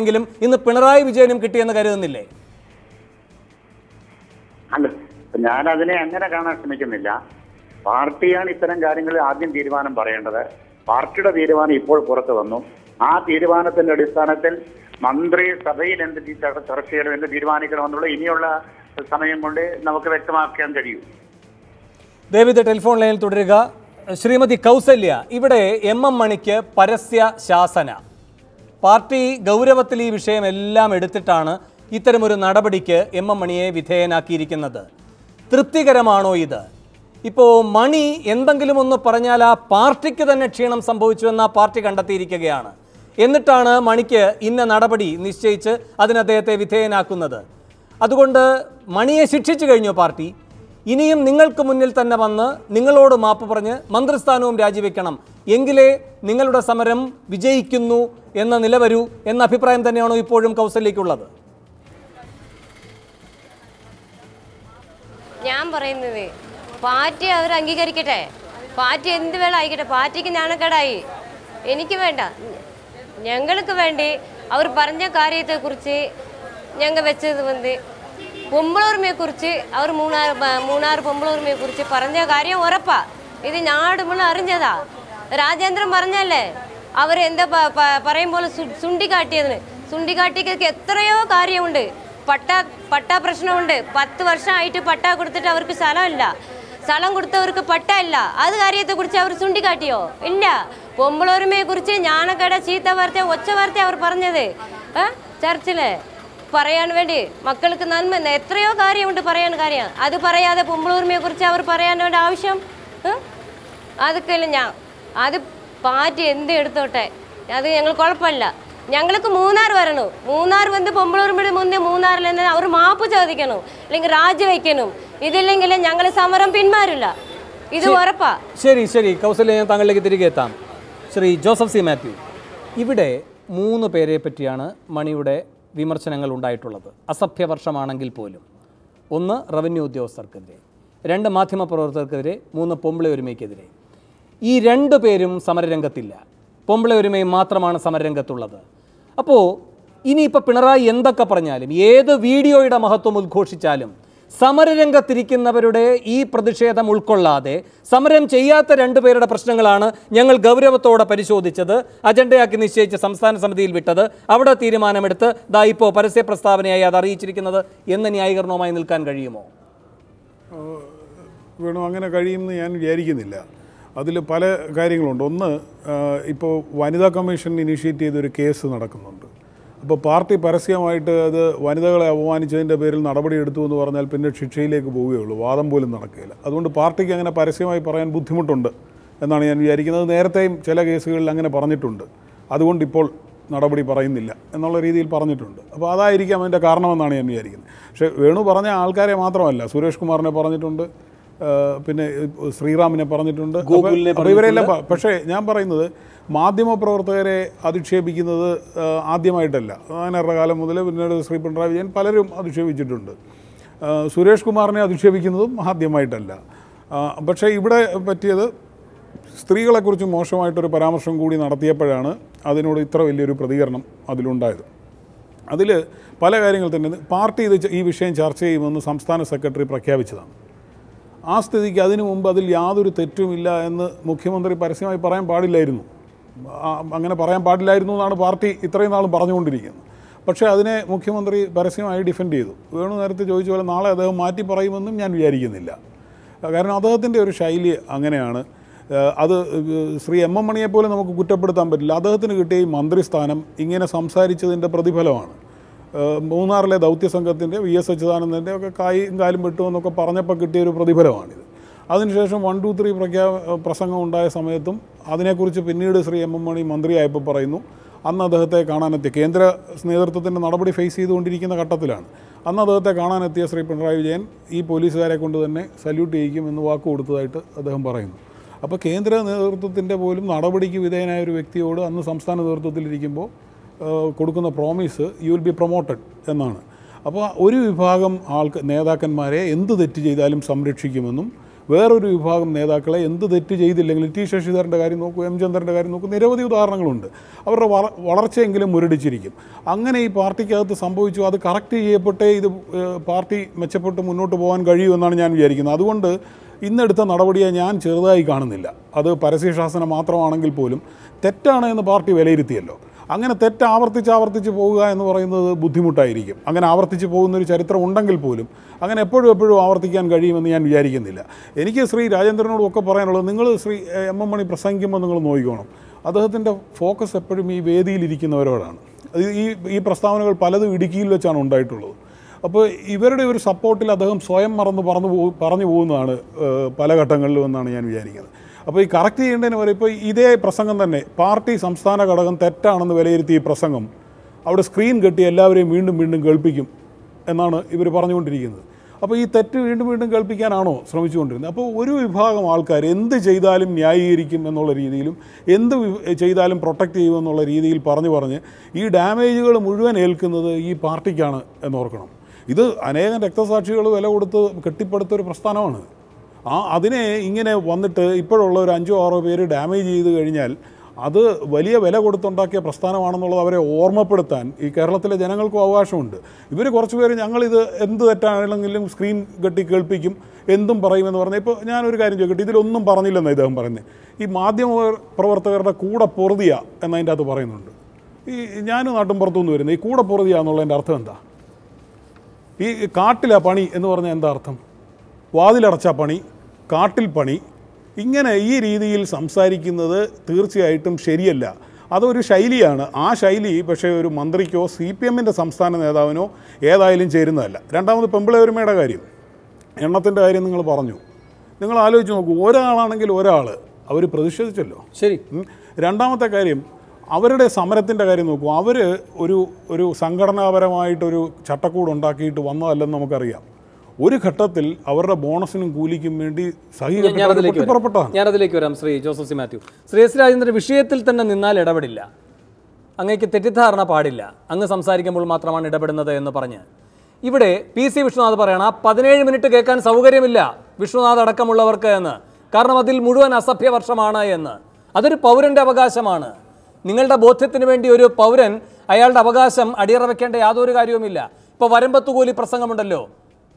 എങ്കിലും ഇന്ന് പിണറായി വിജയനും കിട്ടിയെന്ന് കരുതുന്നില്ലേ? അല്ല ഞാൻ അതിനെ അങ്ങനെ കാണാൻ ശ്രമിക്കുന്നില്ല. പാർട്ടിയാണ് ഇത്തരം കാര്യങ്ങളിൽ ആദ്യം തീരുമാനം പറയേണ്ടത്. പാർട്ടിയുടെ തീരുമാനം ഇപ്പോൾ പുറത്തു വന്നു. ആ തീരുമാനത്തിന്റെ അടിസ്ഥാനത്തിൽ മന്ത്രി സഭയിൽ എന്ത് ചർച്ച ചെയ്യണം എന്ന് തീരുമാനിക്കണമെന്നുള്ള ഇനിയുള്ള സമയം കൊണ്ട് നമുക്ക് വ്യക്തമാക്കാൻ കഴിയൂ. ദേവിദ് ടെലിഫോൺ ലൈനിൽ തുടരുക. ശ്രീമതി കൗസല്യ ഇവിടെ എം എം മണിക്ക് പരസ്യ ശാസന. പാർട്ടി ഗൗരവത്തിൽ ഈ വിഷയം എല്ലാം എടുത്തിട്ടാണ് ഇത്തരമൊരു നടപടിക്ക് എം എം മണിയെ വിധേയനാക്കിയിരിക്കുന്നത്. തൃപ്തികരമാണോ ഇത്? ഇപ്പോൾ മണി എന്തെങ്കിലും ഒന്ന് പറഞ്ഞാൽ ആ പാർട്ടിക്ക് തന്നെ ക്ഷീണം സംഭവിച്ചുവെന്ന് ആ പാർട്ടി കണ്ടെത്തിയിരിക്കുകയാണ്. എന്നിട്ടാണ് മണിക്ക് ഇന്ന നടപടി നിശ്ചയിച്ച് അതിന് അദ്ദേഹത്തെ വിധേയനാക്കുന്നത്. അതുകൊണ്ട് മണിയെ ശിക്ഷിച്ചു കഴിഞ്ഞു പാർട്ടി. ഇനിയും നിങ്ങൾക്ക് മുന്നിൽ തന്നെ വന്ന് നിങ്ങളോട് മാപ്പ് പറഞ്ഞ് മന്ത്രിസ്ഥാനവും രാജിവെക്കണം. എങ്കിലേ നിങ്ങളുടെ സമരം വിജയിക്കുന്നു എന്ന നില വരൂ എന്ന അഭിപ്രായം തന്നെയാണോ ഇപ്പോഴും കൗസല്യക്കുള്ളത് ഞാൻ പറയുന്നത് പാർട്ടി അവർ അംഗീകരിക്കട്ടെ. പാർട്ടി എന്ത് വേണം ആയിക്കട്ടെ. പാർട്ടിക്ക് നാണക്കേടായി. എനിക്ക് വേണ്ട. ഞങ്ങൾക്ക് വേണ്ടി അവർ പറഞ്ഞ കാര്യത്തെക്കുറിച്ച് ഞങ്ങൾ വെച്ചത് വന്ന് പൊമ്പളൂർമയെ കുറിച്ച് അവർ മൂന്നാർ മൂന്നാർ പൊമ്പളൂർമയെ കുറിച്ച് പറഞ്ഞ കാര്യം ഉറപ്പാ. ഇത് നാട് മുഴുവൻ അറിഞ്ഞതാ. രാജേന്ദ്രൻ പറഞ്ഞല്ലേ അവർ എന്താ പ- പ- പറയും പോലെ സു- ചൂണ്ടിക്കാട്ടിയതിന് ചൂണ്ടിക്കാട്ടിക്ക് എത്രയോ കാര്യമുണ്ട്. പട്ട പട്ട പ്രശ്നമുണ്ട്. പത്ത് വർഷമായിട്ട് പട്ട കൊടുത്തിട്ട് അവർക്ക് സ്ഥലമില്ല. സ്ഥലം കൊടുത്തവർക്ക് പട്ട ഇല്ല. അത് കാര്യത്തെ കുറിച്ച് അവർ ചൂണ്ടിക്കാട്ടിയോ ഇല്ല. പൊമ്പളൊരുമയെ കുറിച്ച് ഞാനക്കട ചീത്ത വാർത്ത ഒച്ച വാർത്ത അവർ പറഞ്ഞത്. ചർച്ചിൽ. പറയാൻ വേണ്ടി മക്കൾക്ക് നന്മ എത്രയോ കാര്യമുണ്ട് പറയാൻ കാര്യം. അത് പറയാതെ പൊമ്പളൂർമയെ കുറിച്ച് അവർ പറയാൻ വേണ്ട ആവശ്യം അതൊക്കെ ഞാൻ. അത് പാറ്റി എന്ത് എടുത്തോട്ടെ? അത് ഞങ്ങൾ കുഴപ്പമില്ല. ഞങ്ങൾക്ക് മൂന്നാർ വരണു. മൂന്നാർ വന്ന് പൊമ്പളൂർമയുടെ മുന്നേ മൂന്നാറിൽ നിന്ന് അവർ മാപ്പ് ചോദിക്കണം. അല്ലെങ്കിൽ രാജിവെക്കണം. ഇതില്ലെങ്കിൽ ഞങ്ങൾ സമരം പിന്മാറില്ല ഇത് ഉറപ്പാ. ശരി ശരി. കൗസല്യ ഞാൻ താങ്കളിലേക്ക് തിരികെ എത്താം. ശ്രീ ജോസഫ് സി മാത്യു ഇവിടെ മൂന്ന് പേരെ പറ്റിയാണ് മണിയുടെ വിമർശനങ്ങൾ ഉണ്ടായിട്ടുള്ളത്. അസഭ്യ വർഷമാണെങ്കിൽ പോലും. ഒന്ന് റവന്യൂ ഉദ്യോഗസ്ഥർക്കെതിരെ. രണ്ട് മാധ്യമപ്രവർത്തകർക്കെതിരെ മൂന്ന് പൊമ്പിളി ഒരുമയ്ക്കെതിരെ. ഈ രണ്ടു പേരും സമരരംഗത്തില്ല. പൊമ്പിളി ഒരുമയും മാത്രമാണ് സമരരംഗത്തുള്ളത്. അപ്പോൾ ഇനിയിപ്പോൾ പിണറായി എന്തൊക്കെ പറഞ്ഞാലും ഏത് വീഡിയോയുടെ മഹത്വം ഉദ്ഘോഷിച്ചാലും സമരരംഗത്തിരിക്കുന്നവരുടെ ഈ പ്രതിഷേധം ഉൾക്കൊള്ളാതെ സമരം ചെയ്യാത്ത രണ്ടു പേരുടെ പ്രശ്നങ്ങളാണ് ഞങ്ങൾ ഗൗരവത്തോടെ പരിശോധിച്ചത് അജണ്ടയാക്കി നിശ്ചയിച്ച് സംസ്ഥാന സമിതിയിൽ വിട്ടത്. അവിടെ തീരുമാനമെടുത്ത് ദാ ഇപ്പോൾ പരസ്യ പ്രസ്താവനയായി അത് അറിയിച്ചിരിക്കുന്നത് എന്ന് ന്യായീകരണവുമായി നിൽക്കാൻ കഴിയുമോ? വേണോ അങ്ങനെ കഴിയുമെന്ന് ഞാൻ വിചാരിക്കുന്നില്ല. അതിൽ പല കാര്യങ്ങളുണ്ട്. ഒന്ന് ഇപ്പോൾ വനിതാ കമ്മീഷൻ ഇനിഷ്യേറ്റ് ചെയ്തൊരു കേസ് നടക്കുന്നുണ്ട്. അപ്പോൾ പാർട്ടി പരസ്യമായിട്ട് അത് വനിതകളെ അപമാനിച്ചതിന്റെ പേരിൽ നടപടി നടപടിയെടുത്തു എന്ന് പറഞ്ഞാൽ പിന്നെ ശിക്ഷയിലേക്ക് പോവുകയുള്ളൂ വാദം പോലും നടക്കുകയില്ല. അതുകൊണ്ട് പാർട്ടിക്ക് അങ്ങനെ പരസ്യമായി പറയാൻ ബുദ്ധിമുട്ടുണ്ട് എന്നാണ് ഞാൻ വിചാരിക്കുന്നത്. നേരത്തെയും ചില കേസുകളിൽ അങ്ങനെ പറഞ്ഞിട്ടുണ്ട്. അതുകൊണ്ട് ഇപ്പോൾ നടപടി പറയുന്നില്ല എന്നുള്ള രീതിയിൽ പറഞ്ഞിട്ടുണ്ട്. അപ്പോൾ അതായിരിക്കാം അതിന്റെ കാരണമെന്നാണ് ഞാൻ വിചാരിക്കുന്നത്. പക്ഷേ വേണു പറഞ്ഞ ആൾക്കാരെ മാത്രമല്ല സുരേഷ് കുമാറിനെ പറഞ്ഞിട്ടുണ്ട്. പിന്നെ ശ്രീറാമിനെ പറഞ്ഞിട്ടുണ്ട്. അപ്പോൾ- ഇവരെല്ലാം പക്ഷേ ഞാൻ പറയുന്നത് മാധ്യമപ്രവർത്തകരെ അധിക്ഷേപിക്കുന്നത് ആദ്യമായിട്ടല്ല. നായനാരുടെ കാലം മുതൽ പിന്നീട് ശ്രീ പിണറായി വിജയൻ പലരും അധിക്ഷേപിച്ചിട്ടുണ്ട്. സുരേഷ് കുമാറിനെ അധിക്ഷേപിക്കുന്നതും ആദ്യമായിട്ടല്ല. പക്ഷേ ഇവിടെ പറ്റിയത് സ്ത്രീകളെക്കുറിച്ച് മോശമായിട്ടൊരു പരാമർശം കൂടി നടത്തിയപ്പോഴാണ് അതിനോട് ഇത്ര വലിയൊരു പ്രതികരണം അതിലുണ്ടായത്. അതിൽ പല കാര്യങ്ങൾ തന്നെ. പാർട്ടി ഇത് ഈ വിഷയം ചർച്ച ചെയ്യുമെന്ന് സംസ്ഥാന സെക്രട്ടറി പ്രഖ്യാപിച്ചതാണ്. ആ സ്ഥിതിക്ക് അതിനു മുമ്പ് അതിൽ യാതൊരു തെറ്റുമില്ല എന്ന് മുഖ്യമന്ത്രി പരസ്യമായി പറയാൻ പാടില്ലായിരുന്നു. അങ്ങനെ പറയാൻ പാടില്ലായിരുന്നു എന്നാണ് പാർട്ടി ഇത്രയും നാളും പറഞ്ഞുകൊണ്ടിരിക്കുന്നത്. പക്ഷേ അതിനെ മുഖ്യമന്ത്രി പരസ്യമായി ഡിഫെൻഡ് ചെയ്തു. വേണു നേരത്തെ ചോദിച്ച പോലെ നാളെ അദ്ദേഹം മാറ്റി പറയുമെന്നും ഞാൻ വിചാരിക്കുന്നില്ല. കാരണം അദ്ദേഹത്തിന്റെ ഒരു ശൈലി അങ്ങനെയാണ്. അത് ശ്രീ എം എം മണിയെപ്പോലെ നമുക്ക് കുറ്റപ്പെടുത്താൻ പറ്റില്ല. അദ്ദേഹത്തിന് കിട്ടിയ ഈ മന്ത്രിസ്ഥാനം ഇങ്ങനെ സംസാരിച്ചതിന്റെ പ്രതിഫലമാണ്. മൂന്നാറിലെ ദൗത്യ സംഘത്തിന്റെ വി എസ് അച്യുതാനന്ദന്റെ ഒക്കെ കായും കാലും വെട്ടുമെന്നൊക്കെ പറഞ്ഞപ്പോൾ കിട്ടിയ ഒരു പ്രതിഫലമാണിത്. അതിനുശേഷം വൺ ടു ത്രീ പ്രഖ്യാ പ്രസംഗം ഉണ്ടായ സമയത്തും അതിനെക്കുറിച്ച് പിന്നീട് ശ്രീ എം എം മണി മന്ത്രിയായപ്പോൾ പറയുന്നു അന്ന് അദ്ദേഹത്തെ കാണാനെത്തിയ കേന്ദ്ര നേതൃത്വത്തിന്റെ നടപടി ഫേസ് ചെയ്തുകൊണ്ടിരിക്കുന്ന ഘട്ടത്തിലാണ്. അന്ന് അദ്ദേഹത്തെ കാണാനെത്തിയ ശ്രീ പിണറായി വിജയൻ ഈ പോലീസുകാരെ കൊണ്ട് തന്നെ സല്യൂട്ട് ചെയ്യിക്കും എന്ന് വാക്ക് കൊടുത്തതായിട്ട് അദ്ദേഹം പറയുന്നു. അപ്പോൾ കേന്ദ്ര നേതൃത്വത്തിന്റെ പോലും നടപടിക്ക് വിധേയനായ ഒരു വ്യക്തിയോട് അന്ന് സംസ്ഥാന നേതൃത്വത്തിലിരിക്കുമ്പോൾ കൊടുക്കുന്ന promise you will be promoted എന്നാണ്. അപ്പോൾ ഒരു വിഭാഗം ആൾക്ക് നേതാക്കന്മാരെ എന്ത് തെറ്റ് ചെയ്താലും സംരക്ഷിക്കുമെന്നും വേറൊരു വിഭാഗം നേതാക്കളെ എന്ത് തെറ്റ് ചെയ്തില്ലെങ്കിൽ ടി ശശിധരന്റെ കാര്യം നോക്കൂ എം ചന്ദ്രന്റെ കാര്യം നോക്കൂ നിരവധി ഉദാഹരണങ്ങളുണ്ട്. അവരുടെ വള വളർച്ചയെങ്കിലും മുരടിച്ചിരിക്കും. അങ്ങനെ ഈ പാർട്ടിക്കകത്ത് സംഭവിച്ചു അത് കറക്റ്റ് ചെയ്യപ്പെട്ടേ ഇത് പാർട്ടി മെച്ചപ്പെട്ട് മുന്നോട്ട് പോകാൻ കഴിയുമെന്നാണ് ഞാൻ വിചാരിക്കുന്നത്. അതുകൊണ്ട് ഇന്നെടുത്ത നടപടിയെ ഞാൻ ചെറുതായി കാണുന്നില്ല. അത് പരസ്യശാസനം മാത്രമാണെങ്കിൽ പോലും തെറ്റാണ് എന്ന് പാർട്ടി വിലയിരുത്തിയല്ലോ. അങ്ങനെ തെറ്റ് ആവർത്തിച്ച് ആവർത്തിച്ച് പോവുക എന്ന് പറയുന്നത് ബുദ്ധിമുട്ടായിരിക്കും. അങ്ങനെ ആവർത്തിച്ച് പോകുന്നൊരു ചരിത്രം ഉണ്ടെങ്കിൽ പോലും അങ്ങനെ എപ്പോഴും എപ്പോഴും ആവർത്തിക്കാൻ കഴിയുമെന്ന് ഞാൻ വിചാരിക്കുന്നില്ല. എനിക്ക് ശ്രീ രാജേന്ദ്രനോടും ഒക്കെ പറയാനുള്ളത് നിങ്ങൾ ശ്രീ എം എം മണി പ്രസംഗിക്കുമ്പോൾ നിങ്ങൾ നോക്കിക്കോണം. അദ്ദേഹത്തിന്റെ ഫോക്കസ് എപ്പോഴും ഈ വേദിയിലിരിക്കുന്നവരോടാണ് ഈ ഈ പ്രസ്താവനകൾ പലതും ഇടുക്കിയിൽ വെച്ചാണ് ഉണ്ടായിട്ടുള്ളത്. അപ്പോൾ ഇവരുടെ ഒരു സപ്പോർട്ടിൽ അദ്ദേഹം സ്വയം മറന്ന് പറഞ്ഞു പറഞ്ഞു പോകുന്നതാണ് പല ഘട്ടങ്ങളിലും എന്നാണ് ഞാൻ വിചാരിക്കുന്നത്. അപ്പോൾ ഈ കറക്റ്റ് ചെയ്യേണ്ടതിന് പറയും ഇപ്പോൾ ഇതേ പ്രസംഗം തന്നെ പാർട്ടി സംസ്ഥാന ഘടകം തെറ്റാണെന്ന് വിലയിരുത്തി ഈ പ്രസംഗം. അവിടെ സ്ക്രീൻ കെട്ടി എല്ലാവരെയും വീണ്ടും വീണ്ടും കേൾപ്പിക്കും എന്നാണ് ഇവർ പറഞ്ഞുകൊണ്ടിരിക്കുന്നത്. അപ്പോൾ ഈ തെറ്റ് വീണ്ടും വീണ്ടും കേൾപ്പിക്കാനാണോ ശ്രമിച്ചുകൊണ്ടിരുന്നത്? അപ്പോൾ ഒരു വിഭാഗം ആൾക്കാർ എന്ത് ചെയ്താലും ന്യായീകരിക്കും എന്നുള്ള രീതിയിലും എന്ത് ചെയ്താലും പ്രൊട്ടക്റ്റ് ചെയ്യും എന്നുള്ള രീതിയിൽ പറഞ്ഞു പറഞ്ഞ് ഈ ഡാമേജുകൾ മുഴുവൻ ഏൽക്കുന്നത് ഈ പാർട്ടിക്കാണ് എന്നോർക്കണം. ഇത് അനേകം രക്തസാക്ഷികൾ വില കൊടുത്ത് കെട്ടിപ്പടുത്ത ഒരു പ്രസ്ഥാനമാണ്. ആ അതിനെ ഇങ്ങനെ വന്നിട്ട് ഇപ്പോഴുള്ള ഒരു അഞ്ചോ ആറോ പേര് ഡാമേജ് ചെയ്ത് കഴിഞ്ഞാൽ അത് വലിയ വില കൊടുത്തുണ്ടാക്കിയ പ്രസ്ഥാനമാണെന്നുള്ളത് അവരെ ഓർമ്മപ്പെടുത്താൻ ഈ കേരളത്തിലെ ജനങ്ങൾക്കും അവകാശമുണ്ട്. ഇവർ കുറച്ച് പേര് ഞങ്ങളിത് എന്ത് തെറ്റാണെങ്കിലും സ്ക്രീൻ കെട്ടി കേൾപ്പിക്കും എന്തും പറയുമെന്ന് പറഞ്ഞാൽ ഇപ്പോൾ ഞാനൊരു കാര്യം ചോദിക്കട്ടെ ഇതിലൊന്നും പറഞ്ഞില്ലെന്ന് ഇദ്ദേഹം പറയുന്നത് ഈ മാധ്യമ പ്രവർത്തകരുടെ കൂടെ പൊറുതിയ എന്നതിന്റെ അകത്ത് പറയുന്നുണ്ട്. ഈ ഞാൻ നാട്ടും പുറത്തുനിന്ന് വരുന്നത് ഈ കൂടെ പൊറുതിയ എന്നുള്ളതിന്റെ അർത്ഥം എന്താ? ഈ കാട്ടിലാ പണി എന്ന് പറഞ്ഞാൽ എന്താ അർത്ഥം? വാതിലടച്ച പണി കാട്ടിൽ പണി. ഇങ്ങനെ ഈ രീതിയിൽ സംസാരിക്കുന്നത് തീർച്ചയായിട്ടും ശരിയല്ല. അതൊരു ശൈലിയാണ്. ആ ശൈലി പക്ഷേ ഒരു മന്ത്രിക്കോ സി പി എമ്മിന്റെ സംസ്ഥാന നേതാവിനോ ഏതായാലും ചേരുന്നതല്ല. രണ്ടാമത് പെമ്പിളയൊരുമയുടെ കാര്യം. എണ്ണത്തിന്റെ കാര്യം നിങ്ങൾ പറഞ്ഞു. നിങ്ങൾ ആലോചിച്ച് നോക്കൂ. ഒരാളാണെങ്കിൽ ഒരാൾ അവർ പ്രതിഷേധിച്ചല്ലോ. ശരി. രണ്ടാമത്തെ കാര്യം അവരുടെ സമരത്തിന്റെ കാര്യം നോക്കൂ. അവർ ഒരു ഒരു സംഘടനാപരമായിട്ടൊരു ചട്ടക്കൂട് ഉണ്ടാക്കിയിട്ട് വന്നതല്ലെന്ന് നമുക്കറിയാം. ഒരു ഘട്ടത്തിൽ അവരുടെ ബോണസിനും കൂലിക്കും വേണ്ടി. പുറപ്പെട്ടതാണ് ഞാൻ അതിലേക്ക് വരാം. ശ്രീ ജോസഫ് സി മാത്യു. ശ്രീ എസ് രാജേന്ദ്രൻ വിഷയത്തിൽ തന്നെ നിന്നാൽ ഇടപെടില്ല. അങ്ങേക്ക് തെറ്റിദ്ധാരണ പാടില്ല. അങ്ങ് സംസാരിക്കുമ്പോൾ മാത്രമാണ് ഇടപെടുന്നത് എന്ന് പറഞ്ഞ്. ഇവിടെ പി സി വിശ്വനാഥ് പറയണം ആ പതിനേഴ് മിനിറ്റ് കേൾക്കാൻ സൗകര്യമില്ല വിശ്വനാഥ് അടക്കമുള്ളവർക്ക് എന്ന്. കാരണം അതിൽ മുഴുവൻ അസഭ്യവർഷമാണ് എന്ന്. അതൊരു പൗരന്റെ അവകാശമാണ്. നിങ്ങളുടെ ബോധ്യത്തിന് വേണ്ടി ഒരു പൗരൻ അയാളുടെ അവകാശം അടിയറ വെക്കേണ്ട യാതൊരു കാര്യവുമില്ല. ഇപ്പോൾ വരമ്പത്തുകൂലി പ്രസംഗമുണ്ടല്ലോ.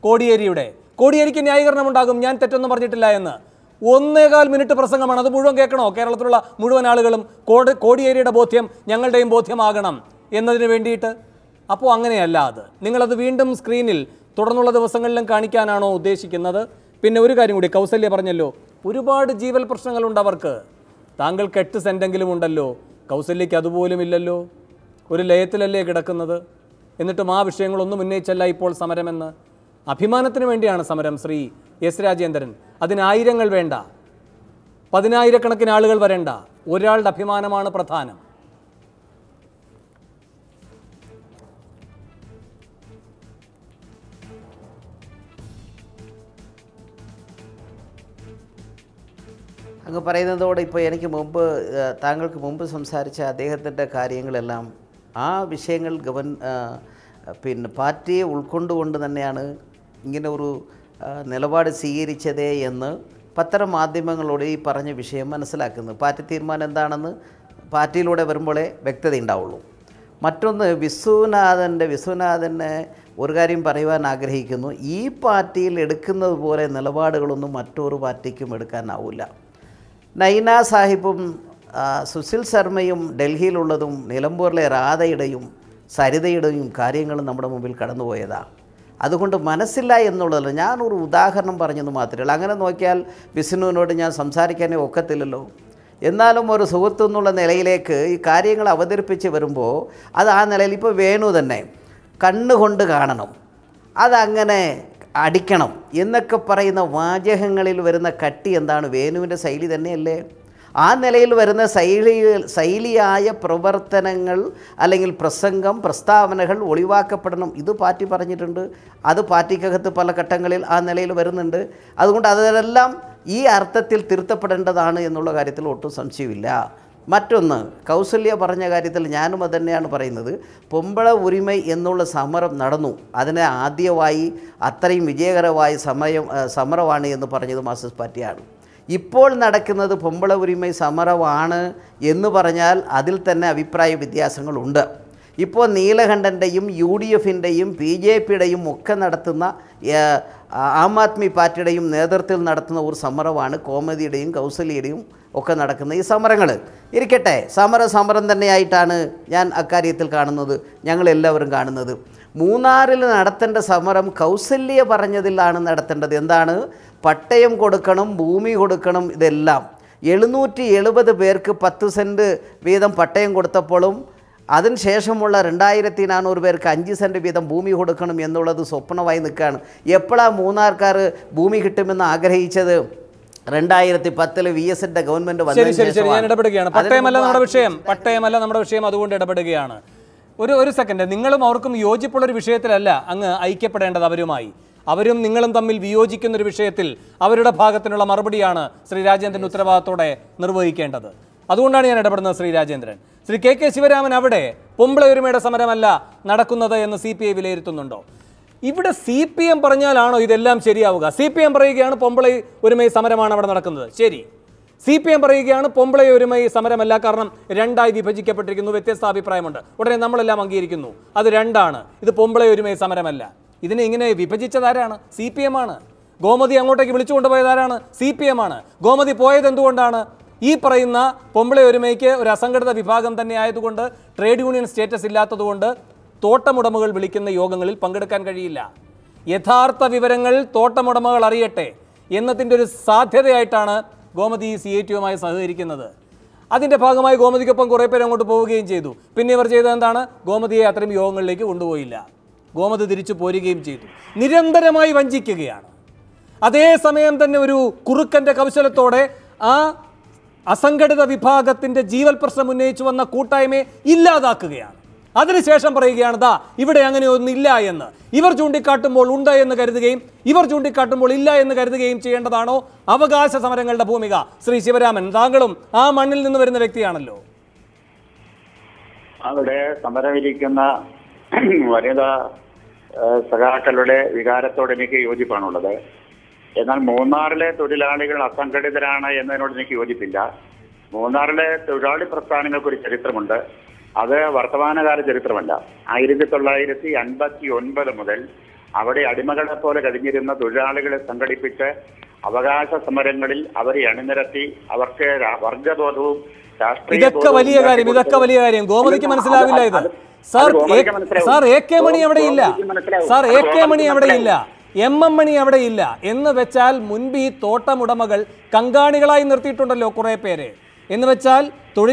കോടിയേരിയുടെ. കോടിയേരിക്ക് ന്യായീകരണം ഉണ്ടാകും ഞാൻ തെറ്റൊന്നും പറഞ്ഞിട്ടില്ല എന്ന്. ഒന്നേകാൽ മിനിറ്റ് പ്രസംഗമാണ് അത് മുഴുവൻ കേൾക്കണോ? കേരളത്തിലുള്ള മുഴുവൻ ആളുകളും കോടി കോടിയേരിയുടെ ബോധ്യം ഞങ്ങളുടെയും ബോധ്യമാകണം എന്നതിന് വേണ്ടിയിട്ട്? അപ്പോൾ അങ്ങനെയല്ല അത്. നിങ്ങളത് വീണ്ടും സ്ക്രീനിൽ തുടർന്നുള്ള ദിവസങ്ങളിലും കാണിക്കാനാണോ ഉദ്ദേശിക്കുന്നത്? പിന്നെ ഒരു കാര്യം കൂടി കൗസല്യ പറഞ്ഞല്ലോ ഒരുപാട് ജീവൽ പ്രശ്നങ്ങളുണ്ട് അവർക്ക്. താങ്കൾക്ക് എട്ട് സെന്റെങ്കിലും ഉണ്ടല്ലോ കൗസല്യയ്ക്ക് അതുപോലും ഇല്ലല്ലോ. ഒരു ലയത്തിലല്ലേ കിടക്കുന്നത്? എന്നിട്ടും ആ വിഷയങ്ങളൊന്നും ഉന്നയിച്ചല്ല ഇപ്പോൾ സമരമെന്ന്. അഭിമാനത്തിന് വേണ്ടിയാണ് സമരം ശ്രീ എസ് രാജേന്ദ്രൻ. അതിനായിരങ്ങൾ വേണ്ട. പതിനായിരക്കണക്കിന് ആളുകൾ വരേണ്ട. ഒരാളുടെ അഭിമാനമാണ് പ്രധാനം. അങ്ങ് പറയുന്നതോടെ ഇപ്പോൾ എനിക്ക് മുമ്പ് താങ്കൾക്ക് മുമ്പ് സംസാരിച്ച അദ്ദേഹത്തിന്റെ കാര്യങ്ങളെല്ലാം ആ വിഷയങ്ങൾ ഗവൺ പിന്നെ പാർട്ടിയെ ഉൾക്കൊണ്ടുകൊണ്ട് തന്നെയാണ് ഇങ്ങനെ ഒരു നിലപാട് സ്വീകരിച്ചതേ എന്ന് പത്രമാധ്യമങ്ങളോട് ഈ പറഞ്ഞ വിഷയം മനസ്സിലാക്കുന്നത് പാർട്ടി തീരുമാനം എന്താണെന്ന് പാർട്ടിയിലൂടെ വരുമ്പോഴേ വ്യക്തത ഉണ്ടാവുള്ളൂ. മറ്റൊന്ന് വിശ്വനാഥന്റെ വിശ്വനാഥനെ ഒരു കാര്യം പറയുവാൻ ആഗ്രഹിക്കുന്നു. ഈ പാർട്ടിയിൽ എടുക്കുന്നത് പോലെ നിലപാടുകളൊന്നും മറ്റൊരു പാർട്ടിക്കും എടുക്കാനാവില്ല നൈന സാഹിബും സുശിൽ ശർമ്മയും ഡൽഹിയിലുള്ളതും നിലമ്പൂരിലെ രാധയുടെയും സരിതയുടെയും കാര്യങ്ങൾ നമ്മുടെ മുമ്പിൽ കടന്നുപോയതാ. അതുകൊണ്ട് മനസ്സില്ല എന്നുള്ളതല്ല. ഞാനൊരു ഉദാഹരണം പറഞ്ഞെന്ന് മാത്രമേ അങ്ങനെ നോക്കിയാൽ വിഷ്ണുവിനോട് ഞാൻ സംസാരിക്കാനേ ഒക്കത്തില്ലല്ലോ. എന്നാലും ഒരു സുഹൃത്തു എന്നുള്ള നിലയിലേക്ക് ഈ കാര്യങ്ങൾ അവതരിപ്പിച്ച് വരുമ്പോൾ അത് ആ നിലയിൽ ഇപ്പോൾ വേണു തന്നെ കണ്ണുകൊണ്ട് കാണണം. അതങ്ങനെ അടിക്കണം എന്നൊക്കെ പറയുന്ന വാചകങ്ങളിൽ വരുന്ന കട്ടി എന്താണ്? വേണുവിന്റെ ശൈലി തന്നെയല്ലേ? ആ നിലയിൽ വരുന്ന ശൈലി ശൈലിയായ പ്രവർത്തനങ്ങൾ അല്ലെങ്കിൽ പ്രസംഗം പ്രസ്താവനകൾ ഒഴിവാക്കപ്പെടണം. ഇത് പാർട്ടി പറഞ്ഞിട്ടുണ്ട്. അത് പാർട്ടിക്കകത്ത് പല ഘട്ടങ്ങളിൽ ആ നിലയിൽ വരുന്നുണ്ട്. അതുകൊണ്ട് അതെല്ലാം ഈ അർത്ഥത്തിൽ തിരുത്തപ്പെടേണ്ടതാണ് എന്നുള്ള കാര്യത്തിൽ ഒട്ടും സംശയമില്ല. മറ്റൊന്ന് കൗസല്യ പറഞ്ഞ കാര്യത്തിൽ ഞാനും അത് തന്നെയാണ് പറയുന്നത്. പൊമ്പള ഉരിമ എന്നുള്ള സമരം നടന്നു. അതിനെ ആദ്യമായി അത്രയും വിജയകരമായ സമയം സമരമാണ് എന്ന് പറഞ്ഞത് മാർക്സിസ്റ്റ് പാർട്ടിയാണ് ഇപ്പോൾ നടക്കുന്നത് പൊമ്പള ഉരിമൈ സമരമാണ് എന്ന് പറഞ്ഞാൽ അതിൽ തന്നെ അഭിപ്രായ വ്യത്യാസങ്ങളുണ്ട്. ഇപ്പോൾ നീലകണ്ഠന്റെയും യു ഡി എഫിന്റെയും ബി ജെ പിയുടെയും ഒക്കെ നടത്തുന്ന ആം ആദ്മി പാർട്ടിയുടെയും നേതൃത്വത്തിൽ നടത്തുന്ന ഒരു സമരമാണ് കോമതിയുടെയും കൗസലിയുടെയും ഒക്കെ നടക്കുന്ന ഈ സമരങ്ങൾ. ഇരിക്കട്ടെ സമര സമരം തന്നെയായിട്ടാണ് ഞാൻ അക്കാര്യത്തിൽ കാണുന്നത് ഞങ്ങളെല്ലാവരും കാണുന്നത്. മൂന്നാറിൽ നടത്തേണ്ട സമരം കൗസല്യ പറഞ്ഞതിലാണ് നടത്തേണ്ടത്. എന്താണ്? പട്ടയം കൊടുക്കണം ഭൂമി കൊടുക്കണം ഇതെല്ലാം. എഴുന്നൂറ്റി എഴുപത് പേർക്ക് പത്ത് സെന്റ് വീതം പട്ടയം കൊടുത്തപ്പോഴും അതിനുശേഷമുള്ള രണ്ടായിരത്തി നാനൂറ് പേർക്ക് അഞ്ച് സെന്റ് വീതം ഭൂമി കൊടുക്കണം എന്നുള്ളത് സ്വപ്നമായി നിൽക്കുകയാണ്. എപ്പോഴാണ് മൂന്നാർക്കാർ ഭൂമി കിട്ടുമെന്ന് ആഗ്രഹിച്ചത്? രണ്ടായിരത്തി പത്തിൽ വി എസിന്റെ ഗവൺമെന്റ് ശരി ശരി ശരി. ഞാൻ ശേഷമാണ്. ഇടപെടുകയാണ്. അതിന് പട്ടയമല്ല നമ്മുടെ വിഷയം. പട്ടയമല്ല നമ്മുടെ വിഷയം. അതുകൊണ്ട് ഇടപെടുകയാണ്. ഒരു ഒരു സെക്കൻഡ് നിങ്ങളും അവർക്കും യോജിപ്പുള്ള ഒരു വിഷയത്തിലല്ല അങ്ങ് ഐക്യപ്പെടേണ്ടത് അവരുമായി. അവരും നിങ്ങളും തമ്മിൽ വിയോജിക്കുന്ന ഒരു വിഷയത്തിൽ അവരുടെ ഭാഗത്തിനുള്ള മറുപടിയാണ് ശ്രീ രാജേന്ദ്രൻ ഉത്തരവാദിത്തോടെ നിർവഹിക്കേണ്ടത്. അതുകൊണ്ടാണ് ഞാൻ ഇടപെടുന്നത് ശ്രീ രാജേന്ദ്രൻ. ശ്രീ കെ കെ ശിവരാമൻ അവിടെ പൊമ്പിള ഒരുമയുടെ സമരമല്ല നടക്കുന്നത് എന്ന് സി പി ഐ വിലയിരുത്തുന്നുണ്ടോ? ഇവിടെ സി പി എം പറഞ്ഞാലാണോ ഇതെല്ലാം ശരിയാവുക? സി പി എം പറയുകയാണ് പൊമ്പിള ഒരുമൈ സമരമാണ് അവിടെ നടക്കുന്നത്. ശരി. സി പി എം പറയുകയാണ് പൊമ്പിള ഒരുമൈ സമരമല്ല. കാരണം രണ്ടായി വിഭജിക്കപ്പെട്ടിരിക്കുന്നു. വ്യത്യസ്ത അഭിപ്രായമുണ്ട്. ഉടനെ നമ്മളെല്ലാം അംഗീകരിക്കുന്നു. അത് രണ്ടാണ്. ഇത് പൊമ്പിള ഒരുമൈ സമരമല്ല. ഇതിനെ ഇങ്ങനെ വിഭജിച്ചതാരാണ്? സി പി എം ആണ്. ഗോമതി അങ്ങോട്ടേക്ക് വിളിച്ചു കൊണ്ടുപോയതാരാണ്? സി പി എം ആണ്. ഗോമതി പോയത് എന്തുകൊണ്ടാണ്? ഈ പറയുന്ന പൊമ്പിളി ഒരുമയ്ക്ക് ഒരു അസംഘടിത വിഭാഗം തന്നെ ആയതുകൊണ്ട് ട്രേഡ് യൂണിയൻ സ്റ്റേറ്റസ് ഇല്ലാത്തതുകൊണ്ട് തോട്ടമുടമകൾ വിളിക്കുന്ന യോഗങ്ങളിൽ പങ്കെടുക്കാൻ കഴിയില്ല. യഥാർത്ഥ വിവരങ്ങൾ തോട്ടമുടമകൾ അറിയട്ടെ എന്നതിന്റെ ഒരു സാധ്യതയായിട്ടാണ് ഗോമതി സി ഐ ടിയുമായി സഹകരിക്കുന്നത്. അതിന്റെ ഭാഗമായി ഗോമതിക്കൊപ്പം കുറേ പേര് അങ്ങോട്ട് പോവുകയും ചെയ്തു. പിന്നെ ഇവർ ചെയ്തത് എന്താണ്? ഗോമതിയെ അത്തരം യോഗങ്ങളിലേക്ക് കൊണ്ടുപോയില്ല. ഗോമതി തിരിച്ചു പോരുകയും ചെയ്തു. നിരന്തരമായി വഞ്ചിക്കുകയാണ്. അതേസമയം തന്നെ ഒരു കുറുക്കന്റെ കൗശലത്തോടെ ആ അസംഘടിത വിഭാഗത്തിന്റെ ജീവൽ പ്രശ്നം ഉന്നയിച്ചു വന്ന കൂട്ടായ്മയെ ഇല്ലാതാക്കുകയാണ്. അതിനുശേഷം പറയുകയാണ് ദാ ഇവിടെ അങ്ങനെ ഒന്നില്ല എന്ന്. ഇവർ ചൂണ്ടിക്കാട്ടുമ്പോൾ ഉണ്ട് എന്ന് കരുതുകയും ഇവർ ചൂണ്ടിക്കാട്ടുമ്പോൾ ഇല്ല എന്ന് കരുതുകയും ചെയ്യേണ്ടതാണോ? അവകാശ സമരങ്ങളുടെ ഭൂമിക. ശ്രീ ശിവരാമൻ താങ്കളും ആ മണ്ണിൽ നിന്ന് വരുന്ന വ്യക്തിയാണല്ലോ. അവിടെ സമരമിരിക്കുന്ന വനിതാ സഖാക്കളുടെ വികാരത്തോട് എനിക്ക് യോജിപ്പാണുള്ളത്. എന്നാൽ മൂന്നാറിലെ തൊഴിലാളികൾ അസംഘടിതരാണ് എന്നതിനോട് എനിക്ക് യോജിപ്പില്ല. മൂന്നാറിലെ തൊഴിലാളി പ്രസ്ഥാനങ്ങൾക്ക് ഒരു ചരിത്രമുണ്ട്. അത് വർത്തമാനകാല ചരിത്രമല്ല. ആയിരത്തി തൊള്ളായിരത്തി അൻപത്തി ഒൻപത് മുതൽ അവിടെ അടിമകളെ പോലെ കഴിഞ്ഞിരുന്ന തൊഴിലാളികളെ സംഘടിപ്പിച്ച് അവകാശ സമരങ്ങളിൽ അവരെ അണിനിരത്തി അവർക്ക് വർഗബോധവും രാഷ്ട്രീയ ഇതൊക്കെ വലിയ കാര്യം ഇതൊക്കെ വലിയ കാര്യം. ഗോമതിക്ക് മനസ്സിലാവില്ല ഇത്. Sir. Sir A K Mani അവിടെ ഇല്ല. സാർ എ കെ മണി അവിടെ ഇല്ല. എം എം മണി അവിടെ ഇല്ല. എന്ന് വെച്ചാൽ മുൻപ് ഈ തോട്ടമുടമകൾ കങ്കാണികളായി നിർത്തിയിട്ടുണ്ടല്ലോ കുറെ പേര്. എന്ന് വെച്ചാൽ തൊഴിൽ